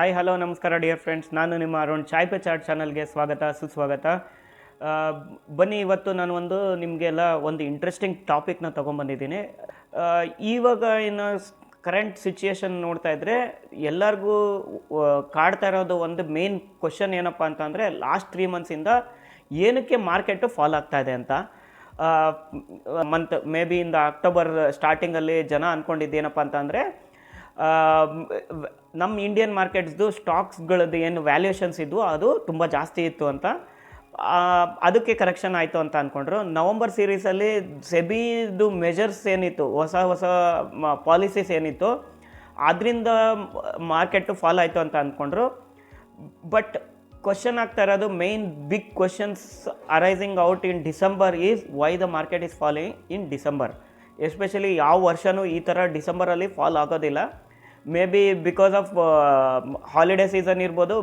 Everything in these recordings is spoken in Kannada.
ಹಾಯ್ ಹಲೋ ನಮಸ್ಕಾರ ಡಿಯರ್ ಫ್ರೆಂಡ್ಸ್ ನಾನು ನಿಮ್ಮ ಅರುಣ್. ಚಾಯ್ ಪೆ ಚಾಟ್ ಚಾನಲ್ಗೆ ಸ್ವಾಗತ, ಸುಸ್ವಾಗತ. ಬನ್ನಿ, ಇವತ್ತು ನಾನು ಒಂದು ನಿಮಗೆಲ್ಲ ಒಂದು ಇಂಟ್ರೆಸ್ಟಿಂಗ್ ಟಾಪಿಕ್ನ ತೊಗೊಂಬಂದಿದ್ದೀನಿ ಇವಾಗ ಇನ್ನು ಕರೆಂಟ್ ಸಿಚುಯೇಷನ್ ನೋಡ್ತಾ ಇದ್ದರೆ ಎಲ್ಲರಿಗೂ ಕಾಡ್ತಾ ಇರೋದು ಒಂದು ಮೇನ್ ಕ್ವಶನ್ ಏನಪ್ಪ ಅಂತಂದರೆ ಲಾಸ್ಟ್ ತ್ರೀ ಮಂತ್ಸಿಂದ ಏನಕ್ಕೆ ಮಾರ್ಕೆಟು ಫಾಲ್ ಆಗ್ತಾ ಇದೆ ಅಂತ. ಮಂತ್ ಮೇ ಬಿ ಇಂದ ಅಕ್ಟೋಬರ್ ಸ್ಟಾರ್ಟಿಂಗಲ್ಲಿ ಜನ ಅಂದ್ಕೊಂಡಿದ್ದೇನಪ್ಪ ಅಂತಂದರೆ ನಮ್ಮ ಇಂಡಿಯನ್ ಮಾರ್ಕೆಟ್ಸ್ದು ಸ್ಟಾಕ್ಸ್ಗಳದ್ದು ಏನು ವ್ಯಾಲ್ಯೂಷನ್ಸ್ ಇದ್ವು, ಅದು ತುಂಬ ಜಾಸ್ತಿ ಇತ್ತು ಅಂತ. ಅದಕ್ಕೆ ಕರೆಕ್ಷನ್ ಆಯಿತು ಅಂತ ಅಂದ್ಕೊಂಡ್ರು ನವಂಬರ್ ಸೀರೀಸಲ್ಲಿ ಸೆಬಿದು ಮೆಜರ್ಸ್ ಏನಿತ್ತು, ಹೊಸ ಹೊಸ ಪಾಲಿಸೀಸ್ ಏನಿತ್ತು ಅದರಿಂದ ಮಾರ್ಕೆಟು ಫಾಲ್ ಆಯಿತು ಅಂತ ಅಂದ್ಕೊಂಡ್ರು ಬಟ್ ಕ್ವಶನ್ ಆಗ್ತಾ ಇರೋದು main big questions arising out in December is why the market is following in December especially ಯಾವ ವರ್ಷವೂ ಈ ಥರ ಡಿಸೆಂಬರಲ್ಲಿ ಫಾಲ್ ಆಗೋದಿಲ್ಲ. Maybe because of holiday season ಇರ್ಬೋದು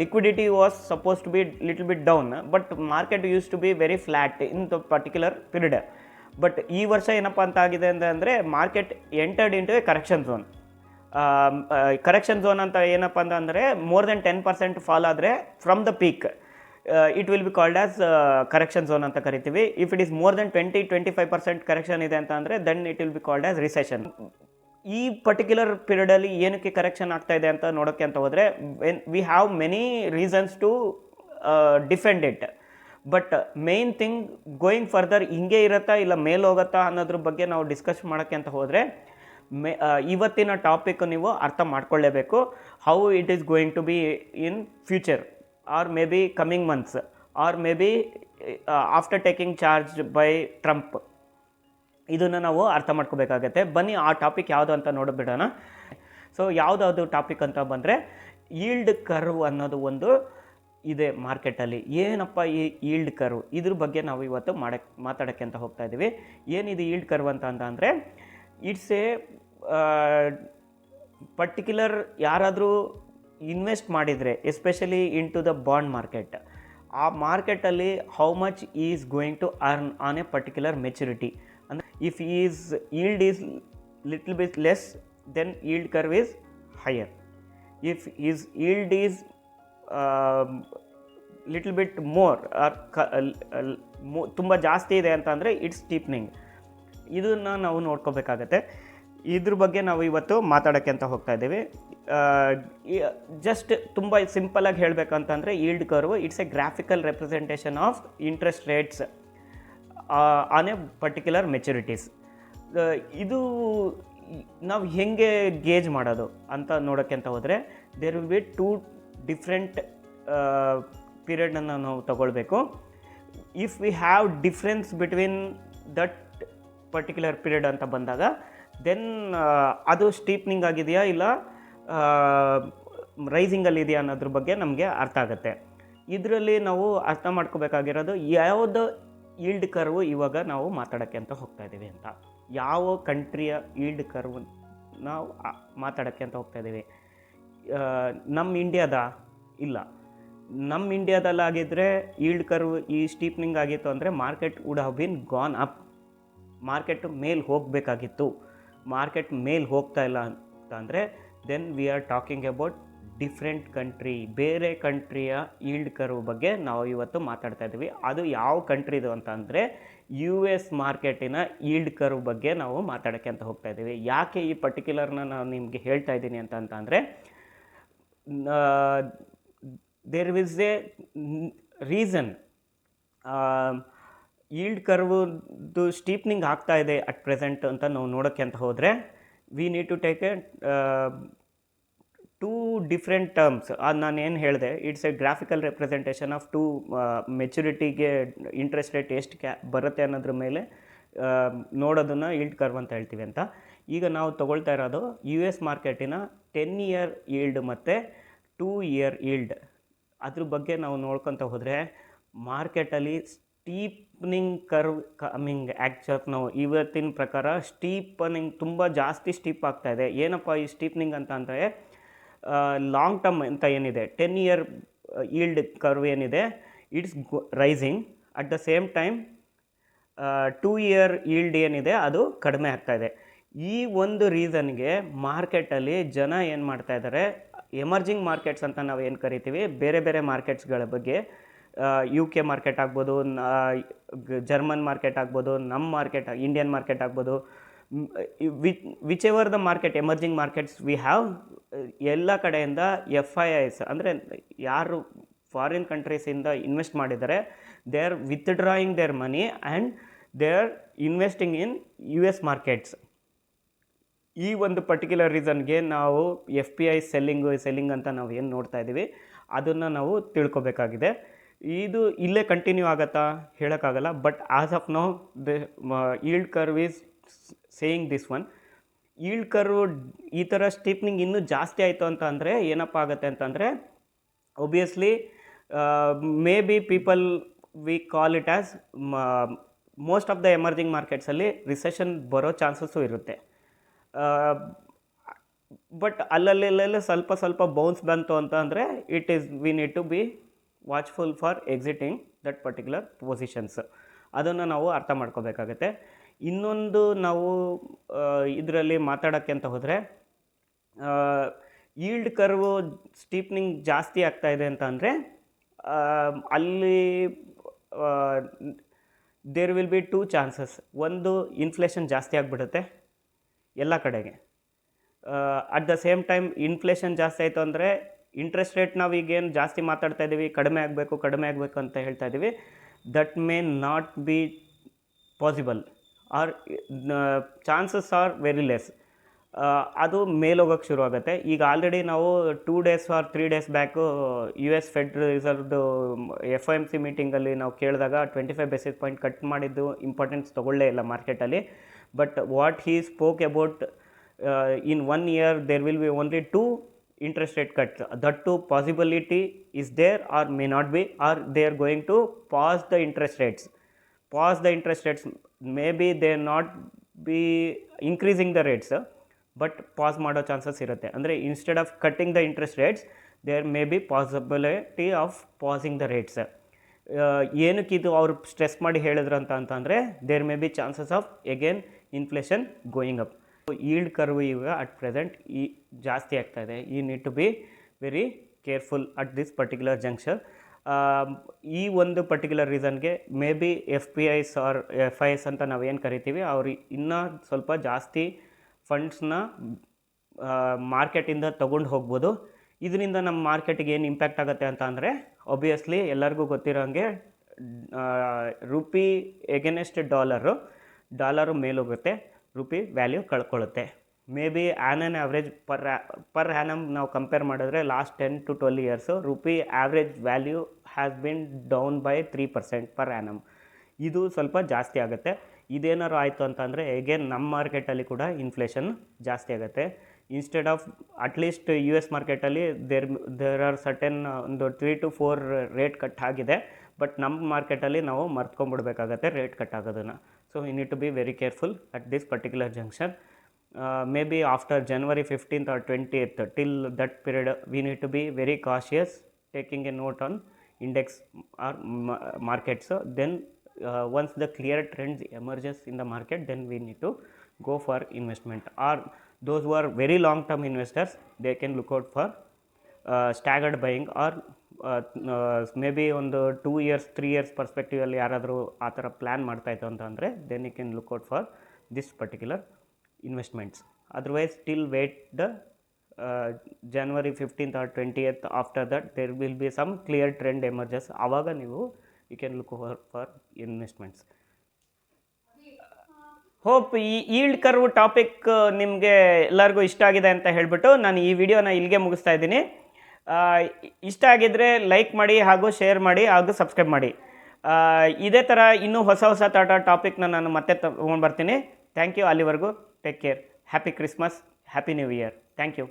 liquidity was supposed to be little bit down but market used to be very flat in the particular period but ಈ ವರ್ಷ ಏನಪ್ಪ ಅಂತ ಆಗಿದೆ ಅಂದರೆ market entered into a correction zone correction zone ಅಂತ ಏನಪ್ಪ ಅಂತಂದರೆ more than ten percent fall ಆದರೆ from the peak it will be called as correction zone ಅಂತ ಕರಿತೀವಿ. If it is more than twenty twenty five percent correction ಇದೆ ಅಂತ ಅಂದರೆ then it will be called as recession ಈ ಪರ್ಟಿಕ್ಯುಲರ್ ಪೀರಿಯಡಲ್ಲಿ ಏನಕ್ಕೆ ಕರೆಕ್ಷನ್ ಆಗ್ತಾ ಇದೆ ಅಂತ ನೋಡೋಕ್ಕೆ ಅಂತ ಹೋದರೆ when we have many reasons to defend it but main thing going further ಹಿಂಗೆ ಇರುತ್ತಾ ಇಲ್ಲ ಮೇಲ್ ಹೋಗುತ್ತಾ ಅನ್ನೋದ್ರ ಬಗ್ಗೆ ನಾವು ಡಿಸ್ಕಸ್ ಮಾಡೋಕ್ಕೆ ಅಂತ ಹೋದರೆ, ಮೇ ಇವತ್ತಿನ ಟಾಪಿಕ್ ನೀವು ಅರ್ಥ ಮಾಡ್ಕೊಳ್ಳೇಬೇಕು. How it is going to be in future be coming months or maybe after taking charge by Trump ಇದನ್ನು ನಾವು ಅರ್ಥ ಮಾಡ್ಕೋಬೇಕಾಗತ್ತೆ. ಬನ್ನಿ, ಆ ಟಾಪಿಕ್ ಯಾವುದು ಅಂತ ನೋಡಿಬಿಡೋಣ ಸೊ ಯಾವುದಾದ್ರು ಟಾಪಿಕ್ ಅಂತ ಬಂದರೆ ಈಲ್ಡ್ ಕರ್ವ್ ಅನ್ನೋದು ಒಂದು ಇದೆ ಮಾರ್ಕೆಟಲ್ಲಿ ಏನಪ್ಪ ಈ ಈಲ್ಡ್ ಕರ್ವ್ ಇದ್ರ ಬಗ್ಗೆ ನಾವು ಇವತ್ತು ಮಾಡಕ್ಕೆ ಮಾತಾಡೋಕ್ಕೆ ಅಂತ ಹೋಗ್ತಾ ಇದ್ದೀವಿ ಏನಿದೆ ಈಲ್ಡ್ ಕರ್ವ್ ಅಂತ ಅಂದರೆ ಇಟ್ಸ್ ಎ ಪರ್ಟಿಕ್ಯುಲರ್ ಯಾರಾದರೂ ಇನ್ವೆಸ್ಟ್ ಮಾಡಿದರೆ especially into the bond market ಆ ಮಾರ್ಕೆಟಲ್ಲಿ how much is going to earn on a particular maturity ಅಂದರೆ if is yield is little bit less then yield curve is higher if is yield is little bit more or ಕ ತುಂಬ ಜಾಸ್ತಿ ಇದೆ ಅಂತ ಅಂದರೆ ಇಟ್ಸ್ ಸ್ಟೀಪ್ನಿಂಗ್ ಇದನ್ನು ನಾವು ನೋಡ್ಕೋಬೇಕಾಗತ್ತೆ. ಇದ್ರ ಬಗ್ಗೆ ನಾವು ಇವತ್ತು ಮಾತಾಡೋಕ್ಕೆ ಅಂತ ಹೋಗ್ತಾ ಇದ್ದೀವಿ. ಜಸ್ಟ್ ತುಂಬ ಸಿಂಪಲಾಗಿ ಹೇಳಬೇಕಂತಂದರೆ yield curve it's a graphical representation of interest rates on a particular maturities ಇದು ನಾವು ಹೆಂಗೆ ಗೇಜ್ ಮಾಡೋದು ಅಂತ ನೋಡೋಕ್ಕೆ ಅಂತ ಹೋದರೆ there will be two different ಪೀರಿಯಡನ್ನು ನಾವು ತಗೊಳ್ಬೇಕು. If we have difference between that particular period ಅಂತ ಬಂದಾಗ ದೆನ್ ಅದು ಸ್ಟೀಪ್ನಿಂಗ್ ಆಗಿದೆಯಾ ಇಲ್ಲ ರೈಸಿಂಗಲ್ಲಿ ಇದೆಯಾ ಅನ್ನೋದ್ರ ಬಗ್ಗೆ ನಮಗೆ ಅರ್ಥ ಆಗುತ್ತೆ. ಇದರಲ್ಲಿ ನಾವು ಅರ್ಥ ಮಾಡ್ಕೋಬೇಕಾಗಿರೋದು ಯಾವುದು ಈಲ್ಡ್ ಕರ್ವ್ ಇವಾಗ ನಾವು ಮಾತಾಡೋಕ್ಕೆ ಅಂತ ಹೋಗ್ತಾ ಇದ್ದೀವಿ ಅಂತ. ಯಾವ ಕಂಟ್ರಿಯ ಈಲ್ಡ್ ಕರ್ವ್ ನಾವು ಮಾತಾಡೋಕ್ಕೆ ಅಂತ ಹೋಗ್ತಾ ಇದ್ದೀವಿ. ನಮ್ಮ ಇಂಡಿಯಾದ ಇಲ್ಲ. ನಮ್ಮ ಇಂಡಿಯಾದಲ್ಲಾಗಿದ್ದರೆ ಈಲ್ಡ್ ಕರ್ವ್ ಈ ಸ್ಟೀಪ್ನಿಂಗ್ ಆಗಿತ್ತು ಅಂದರೆ market would have been gone up market ಮೇಲೆ ಹೋಗಬೇಕಾಗಿತ್ತು. ಮಾರ್ಕೆಟ್ ಮೇಲೆ ಹೋಗ್ತಾ ಇಲ್ಲ ಅಂತ ಅಂದರೆ then we are talking about different country ಬೇರೆ ಕಂಟ್ರಿಯ ಈಲ್ಡ್ ಕರ್ವ್ ಬಗ್ಗೆ ನಾವು ಇವತ್ತು ಮಾತಾಡ್ತಾ ಇದ್ದೀವಿ. ಅದು ಯಾವ ಕಂಟ್ರಿದು ಅಂತ ಅಂದರೆ ಯು ಎಸ್ ಮಾರ್ಕೆಟಿನ ಈಲ್ಡ್ ಕರ್ವ್ ಬಗ್ಗೆ ನಾವು ಮಾತಾಡೋಕ್ಕೆ ಅಂತ ಹೋಗ್ತಾ ಇದ್ದೀವಿ. ಯಾಕೆ ಈ ಪರ್ಟಿಕ್ಯುಲರ್ನ ನಾನು ನಿಮಗೆ ಹೇಳ್ತಾ ಇದ್ದೀನಿ ಅಂತ ಅಂತಂದರೆ there is a reason yield ಕರ್ವ್ದು steepening ಆಗ್ತಾ ಇದೆ ಅಟ್ ಪ್ರೆಸೆಂಟ್ ಅಂತ ನಾವು ನೋಡೋಕ್ಕೆ ಅಂತ ಹೋದರೆ we need to take a two different terms ಅದು ನಾನು ಏನು ಹೇಳಿದೆ it's a graphical representation of two ಮೆಚುರಿಟಿಗೆ interest rate ಎಷ್ಟು ಕ್ಯಾ, ಬರುತ್ತೆ ಅನ್ನೋದ್ರ ಮೇಲೆ ನೋಡೋದನ್ನು ಈಲ್ಡ್ ಕರ್ವ್ ಅಂತ ಹೇಳ್ತೀವಿ ಅಂತ. ಈಗ ನಾವು ತೊಗೊಳ್ತಾ ಇರೋದು ಯು ಎಸ್ ಮಾರ್ಕೆಟಿನ ಟೆನ್ ಇಯರ್ ಈಲ್ಡ್ ಮತ್ತು ಟೂ ಇಯರ್ ಈಲ್ಡ್ ಅದ್ರ ಬಗ್ಗೆ ನಾವು ನೋಡ್ಕೊತ ಹೋದರೆ ಮಾರ್ಕೆಟಲ್ಲಿ ಸ್ಟೀಪ್ನಿಂಗ್ ಕರ್ವ್ ಕಮಿಂಗ್ ಆ್ಯಕ್ಚುಲ್ ನಾವು ಇವತ್ತಿನ ಪ್ರಕಾರ ಸ್ಟೀಪನಿಂಗ್ ತುಂಬ ಜಾಸ್ತಿ ಸ್ಟೀಪ್ ಆಗ್ತಾ ಇದೆ. ಏನಪ್ಪ ಈ ಸ್ಟೀಪ್ನಿಂಗ್ ಅಂತ ಅಂದರೆ ಲಾಂಗ್ ಟರ್ಮ್ ಅಂತ ಏನಿದೆ ಟೆನ್ ಇಯರ್ ಈಲ್ಡ್ ಕರ್ವ್ ಏನಿದೆ it's rising at the same time two year yield ಏನಿದೆ, ಅದು ಕಡಿಮೆ ಆಗ್ತಾ ಇದೆ. ಈ ಒಂದು ರೀಸನ್ಗೆ ಮಾರ್ಕೆಟಲ್ಲಿ ಜನ ಏನು ಮಾಡ್ತಾ ಇದ್ದಾರೆ ಎಮರ್ಜಿಂಗ್ ಮಾರ್ಕೆಟ್ಸ್ ಅಂತ ನಾವು ಏನು ಕರಿತೀವಿ, ಬೇರೆ ಬೇರೆ ಮಾರ್ಕೆಟ್ಸ್ಗಳ ಬಗ್ಗೆ ಯು ಕೆ ಮಾರ್ಕೆಟ್ ಆಗ್ಬೋದು ಜರ್ಮನ್ ಮಾರ್ಕೆಟ್ ಆಗ್ಬೋದು ನಮ್ಮ ಮಾರ್ಕೆಟ್ ಇಂಡಿಯನ್ ಮಾರ್ಕೆಟ್ ಆಗ್ಬೋದು which ever the market emerging markets we have ಎಲ್ಲ ಕಡೆಯಿಂದ ಎಫ್ ಐ ಐಸ್ ಅಂದರೆ ಯಾರು ಫಾರಿನ್ ಕಂಟ್ರೀಸಿಂದ ಇನ್ವೆಸ್ಟ್ ಮಾಡಿದ್ದಾರೆ they are withdrawing their money and they are investing in U S markets ಈ ಒಂದು ಪರ್ಟಿಕ್ಯುಲರ್ ರೀಸನ್ಗೆ ನಾವು F P I selling selling ಅಂತ ನಾವು ಏನು ನೋಡ್ತಾ ಇದ್ದೀವಿ ಅದನ್ನು ನಾವು ತಿಳ್ಕೊಬೇಕಾಗಿದೆ. ಇದು ಇಲ್ಲೇ ಕಂಟಿನ್ಯೂ ಆಗತ್ತಾ ಹೇಳೋಕ್ಕಾಗಲ್ಲ but as of now the yield curve is saying this one yield curve ಈ ಥರ ಸ್ಟೀಪ್ನಿಂಗ್ ಇನ್ನೂ ಜಾಸ್ತಿ ಆಯಿತು ಅಂತ ಅಂದರೆ ಏನಪ್ಪ ಆಗುತ್ತೆ ಅಂತಂದರೆ obviously may be people we call it as most of the emerging ಮಾರ್ಕೆಟ್ಸಲ್ಲಿ recession ಬರೋ ಚಾನ್ಸಸ್ಸು ಇರುತ್ತೆ. ಬಟ್ ಅಲ್ಲಲ್ಲೆಲ್ಲ ಸ್ವಲ್ಪ ಸ್ವಲ್ಪ ಬೌನ್ಸ್ ಬಂತು ಅಂತ ಅಂದರೆ it is we need to be watchful for exiting that particular positions ಅದನ್ನು ನಾವು ಅರ್ಥ ಮಾಡ್ಕೋಬೇಕಾಗತ್ತೆ. ಇನ್ನೊಂದು ನಾವು ಇದರಲ್ಲಿ ಮಾತಾಡೋಕ್ಕೆ ಅಂತ ಹೋದರೆ ಈಲ್ಡ್ ಕರ್ವು ಸ್ಟೀಪ್ನಿಂಗ್ ಜಾಸ್ತಿ ಆಗ್ತಾ ಇದೆ ಅಂತ ಅಂದರೆ ಅಲ್ಲಿ there will be two chances ಒಂದು ಇನ್ಫ್ಲೇಷನ್ ಜಾಸ್ತಿ ಆಗಿಬಿಡುತ್ತೆ ಎಲ್ಲ ಕಡೆಗೆ. At the same time inflation ಜಾಸ್ತಿ ಆಯಿತು ಅಂದರೆ ಇಂಟ್ರೆಸ್ಟ್ ರೇಟ್ ನಾವು ಈಗೇನು ಜಾಸ್ತಿ ಮಾತಾಡ್ತಾ ಇದ್ದೀವಿ ಕಡಿಮೆ ಆಗಬೇಕು ಕಡಿಮೆ ಆಗಬೇಕು ಅಂತ ಹೇಳ್ತಾ ಇದ್ದೀವಿ that may not be possible or chances are very less ಅದು ಮೇಲೋಗೋಕ್ಕೆ ಶುರು ಆಗುತ್ತೆ. ಈಗ ಆಲ್ರೆಡಿ ನಾವು two days or three days back U S Fed ರಿಸರ್ವ್ದು F M C ಮೀಟಿಂಗಲ್ಲಿ ನಾವು ಕೇಳಿದಾಗ twenty five basis point cut ಮಾಡಿದ್ದು ಇಂಪಾರ್ಟೆನ್ಸ್ ತೊಗೊಳ್ಳೇ ಇಲ್ಲ ಮಾರ್ಕೆಟಲ್ಲಿ but what he spoke about in one year there will be only two interest rate cut That too possibility is there or may not be, or they are going to pause the interest rates. Pause the interest rates. Maybe they not be increasing the rates, but pause ಮಾಡೋ ಚಾನ್ಸಸ್ ಇರುತ್ತೆ ಅಂದರೆ instead of cutting the interest rates there may be possibility of pausing the rates ಏನಕ್ಕೆ ಇದು ಅವ್ರು ಸ್ಟ್ರೆಸ್ ಮಾಡಿ ಹೇಳಿದ್ರು ಅಂತ ಅಂತಂದರೆ there may be chances of again inflation going up yield curve ಈಗ ಅಟ್ ಪ್ರೆಸೆಂಟ್ ಈ ಜಾಸ್ತಿ ಆಗ್ತಾ ಇದೆ. ಈ need to be very careful at this particular junction ಈ ಒಂದು particular ರೀಸನ್ಗೆ may be F P Is or F I S ಅಂತ ನಾವೇನು ಕರಿತೀವಿ, ಅವ್ರು ಇನ್ನೂ ಸ್ವಲ್ಪ ಜಾಸ್ತಿ ಫಂಡ್ಸ್ನ ಮಾರ್ಕೆಟಿಂದ ತೊಗೊಂಡು ಹೋಗ್ಬೋದು. ಇದರಿಂದ ನಮ್ಮ ಮಾರ್ಕೆಟಿಗೆ ಏನು ಇಂಪ್ಯಾಕ್ಟ್ ಆಗುತ್ತೆ ಅಂತ ಅಂದರೆ ಒಬ್ವಿಯಸ್ಲಿ ಎಲ್ಲರಿಗೂ ಗೊತ್ತಿರೋಂಗೆ ರುಪಿ ಎಗೇನೆಸ್ಟ್ ಡಾಲರು ಡಾಲರು ಮೇಲೋಗುತ್ತೆ rupee value ಕಳ್ಕೊಳ್ಳುತ್ತೆ may be an on average per per annum ನಾವು ಕಂಪೇರ್ ಮಾಡಿದ್ರೆ last ten to twelve years rupee average value has been down by three percent per annum ಇದು ಸ್ವಲ್ಪ ಜಾಸ್ತಿ ಆಗುತ್ತೆ. ಇದೇನಾರು ಆಯಿತು ಅಂತಂದರೆ ಎಗೇನ್ ನಮ್ಮ ಮಾರ್ಕೆಟಲ್ಲಿ ಕೂಡ ಇನ್ಫ್ಲೇಷನ್ ಜಾಸ್ತಿ ಆಗುತ್ತೆ. Instead of at least U S ಮಾರ್ಕೆಟಲ್ಲಿ ದೇರ್ ದೇರ್ ಆರ್ ಸರ್ಟೆನ್ ಒಂದು three to four rate cut ಆಗಿದೆ. ಬಟ್ ನಮ್ಮ ಮಾರ್ಕೆಟಲ್ಲಿ ನಾವು ಮರ್ತ್ಕೊಂಡ್ಬಿಡ್ಬೇಕಾಗತ್ತೆ ರೇಟ್ ಕಟ್ ಆಗೋದನ್ನು. So we need to be very careful at this particular junction. Uh, maybe after January 15th or 28th till that period we need to be very cautious taking a note on index or markets. So then uh, once the clear trends emerges in the market then we need to go for investment or those who are very long term investors they can look out for uh, staggered buying or may be ಒಂದು ಟೂ ಇಯರ್ಸ್ ತ್ರೀ ಇಯರ್ಸ್ ಪರ್ಸ್ಪೆಕ್ಟಿವಲ್ಲಿ ಯಾರಾದರೂ ಆ ಥರ ಪ್ಲ್ಯಾನ್ ಮಾಡ್ತಾಯಿತ್ತು ಅಂತ ಅಂದರೆ then you can look out for this particular investments otherwise till wait the January fifteenth or twenty eighth after that there will be some clear trend emerges ಆವಾಗ ನೀವು you can look for for investments hope ಈ ಈಲ್ಡ್ ಕರ್ವ್ ಟಾಪಿಕ್ ನಿಮಗೆ ಎಲ್ಲರಿಗೂ ಇಷ್ಟ ಆಗಿದೆ ಅಂತ ಹೇಳಿಬಿಟ್ಟು ನಾನು ಈ ವಿಡಿಯೋನ ಇಲ್ಲಿಗೆ ಮುಗಿಸ್ತಾ ಇದ್ದೀನಿ. ಇಷ್ಟ ಆಗಿದ್ದರೆ ಲೈಕ್ ಮಾಡಿ ಹಾಗೂ ಶೇರ್ ಮಾಡಿ ಹಾಗೂ ಸಬ್ಸ್ಕ್ರೈಬ್ ಮಾಡಿ. ಇದೇ ಥರ ಇನ್ನೂ ಹೊಸ ಹೊಸ ಥರ ಟಾಪಿಕ್ನ ನಾನು ಮತ್ತೆ ತಗೊಂಡು ಬರ್ತೀನಿ. ಥ್ಯಾಂಕ್ ಯು ಅಲ್ಲಿವರೆಗೂ. Take care happy Christmas happy new year thank you